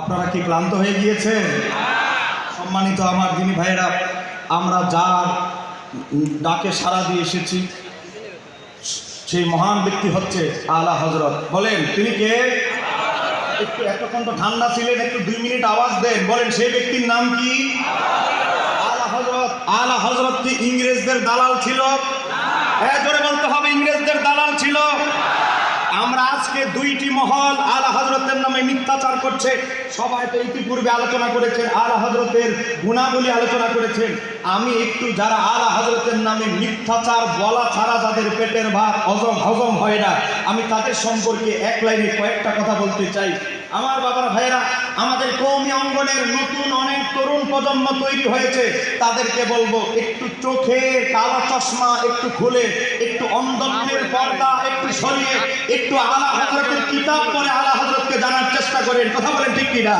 আপনারা কি ক্লান্ত হয়ে গিয়েছেন? সম্মানিত আমার দিনী ভাইয়েরা, আমরা যার ডাকে সাড়া দিয়ে এসেছি, সেই মহান ব্যক্তি হচ্ছে আলা হজরত বলেন, তিনি কে? একটু এতক্ষণ তো ঠান্ডা ছিলেন, একটু দুই মিনিট আওয়াজ দেন। বলেন, সেই ব্যক্তির নাম কি? আলা হজরত আলা হজরত কি ইংরেজদের দালাল ছিল? হ্যাঁ জোরে বলতে হবে, ইংরেজদের দালাল ছিল। আজকে দুইটি মহল আল হজরতের নামে মিথ্যাচার করছে। সবাই তো ইতিপূর্বে আলোচনা করেছেন, আল হজরতের গুণাবলী আলোচনা করেছেন। আমি একটু যারা আল হজরতের নামে মিথ্যাচার বলা ছাড়া যাদের পেটের ভাত হজম হজম হয় না, আমি তাদের সম্পর্কে এক লাইনে কয়েকটা কথা বলতে চাই। আমার বাবার ভাইয়েরা, আমাদের কৌমি অঙ্গনের নতুন অনেক তরুণ প্রজন্ম তৈরি হয়েছে। তাদেরকে বলব, একটু চোখে কালো চশমা, একটু খুলে, একটু অন্ধত্বের পর্দা, একটু সরিয়ে, একটু আলা হজরতের কিতাব পরে আলা হজরতকে জানার চেষ্টা করেন। কথা বলেন ঠিক কিনা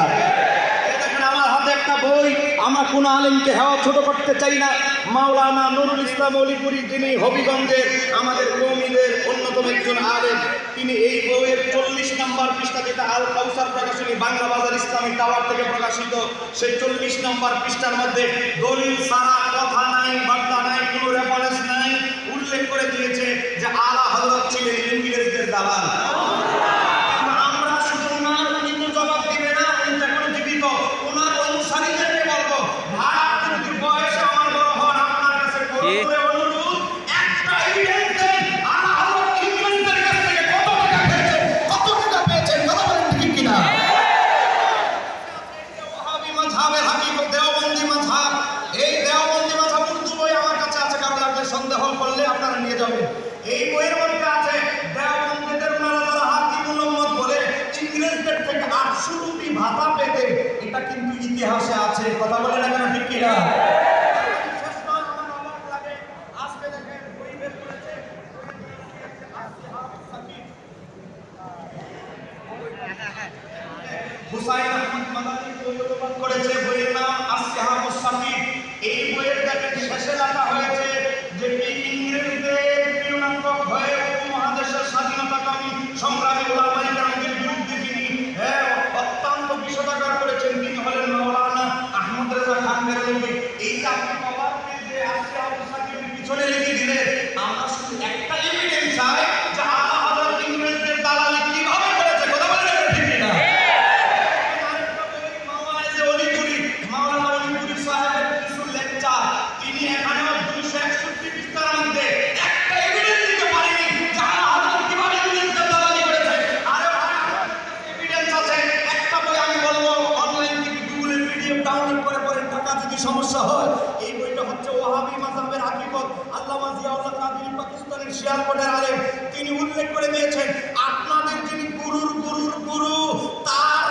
এই দেখেন আমার হাতে একটা বই আমরা কোনো আলেমকে হেওয়া ছোট করতে চাই না। মাওলানা নুরুল ইসলাম অলিপুরি, যিনি হবিগঞ্জের আমাদের কৌমিদের অন্যতম একজন আলেম, তিনি এই বইয়ের চল্লিশ নম্বর পৃষ্ঠা যেটা আল কাউসার প্রকাশনী বাংলা বাজার ইসলামিক টাওয়ার থেকে প্রকাশিত, সেই চল্লিশ নম্বর পৃষ্ঠার মধ্যে দলিল সারা কথা নাই, বার্তা নাই, কোনো রেফারেন্স আপনারা নিয়ে যাবেন এই বইয়ের মধ্যে আছে ওনারা যারা বলে ইংরেজদের থেকে আটশো ভাতা পেতে। এটা কিন্তু ইতিহাসে আছে কথা বলে ঠিক কিনা? করেছে। বইয়ের নাম এই বইয়ের শেষে লেখা হয়েছে এই হয় এই বইটা হচ্ছে ওয়াহাবি মাযহাবের হাকিকত। আল্লামা জিয়াউল্লাহ কাদেরী পাকিস্তানের শিয়ালকোটের আলেম। তিনি উল্লেখ করে দিয়েছেন, আপনাদের যিনি গুরুর গুরুর গুরু, তার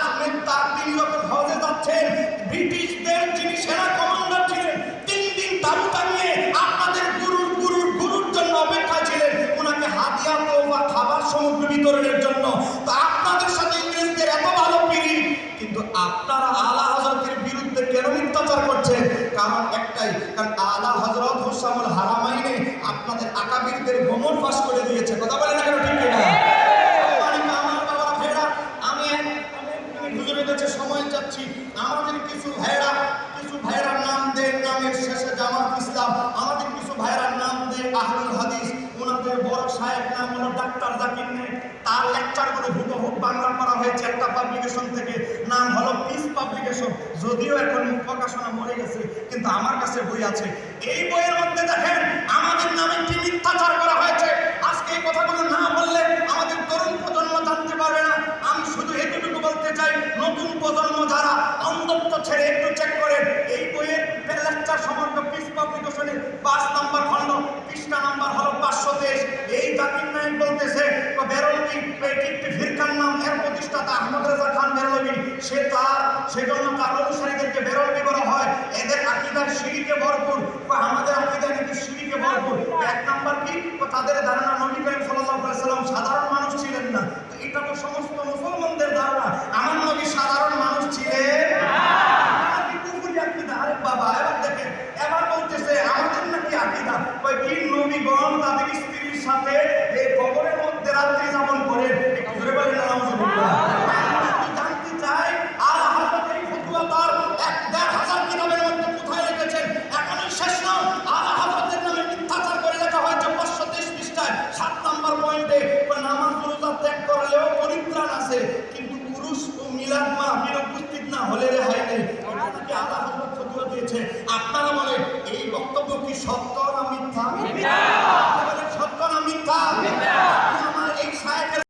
তার তিনি যখন হজে যাচ্ছেন, ব্রিটিশদের যিনি সেনা কমান্ডার ছিলেন, তিন দিন তাবু টাঙিয়ে আপনাদের গুরুর গুরুর গুরুর জন্য অপেক্ষায় ছিলেন। ওনাকে হাতিয়া বা খাবার সমগ্র বিতরণের জন্য। তো আপনাদের সাথে ইংরেজদের এত ভালো পিড়ি, কিন্তু আপনারা আলা হজরতের বিরুদ্ধে কেন মিথ্যাচার করছেন কারণ একটাই কারণ আলা হজরত হোসামুল হারামাইনে আপনাদের আকাবিরদের ভ্রমণ পাশ করে দিয়েছে। কথা বলে না কেন ঠিক হুজুরের কাছে সময় চাচ্ছি। আমাদের কিছু ভাইরা কিছু ভাইরার নাম দেন নামের শেষে জামাত ইসলাম। আমাদের কিছু ভাইরার নাম দেন আহলুল হাদিস। ওনাদের বড় সাহেব নাম হলো ডাক্তার জাকির নেই তার লেকচারগুলো হুবহু বাংলা করা হয়েছে একটা পাবলিকেশন থেকে। নাম হলো পিস যদিও এখন প্রকাশনা মরে গেছে, কিন্তু আমার কাছে বই আছে। এই বইয়ের মধ্যে দেখেন, আমাদের নামে কি মিথ্যাচার করা হয়েছে। আজকে এই কথাগুলো না বললে আমাদের তরুণ প্রজন্ম জানতে পারবে না। আমি শুধু এতটুকু বলতে চাই, নতুন প্রজন্ম যারা অন্ধত্ব ছেড়ে একটু চেক করেন এই বইয়ের লেকচার সমগ্র পিস পাবলিকেশনের পাঁচ নম্বর খণ্ড, পৃষ্ঠা নাম্বার হলো পাঁচশো তেইশ। এই জাকির নায়ক বলতেছে বেরলভি এটি একটি ফিরকার নাম এর প্রতিষ্ঠাতা আহমদ রেজা খান বেরলভি সে তার সেজন্য তার অনুসারীদেরকে বেরোবি বলা হয়। এদের আকিদার সিঁড়িকে ভরপুর। বা আমাদের আকিদার কিন্তু সিঁড়িকে ভরপুর। এক নাম্বার কি? তাদের ধারণা নবী করিম সাল্লাম সাধারণ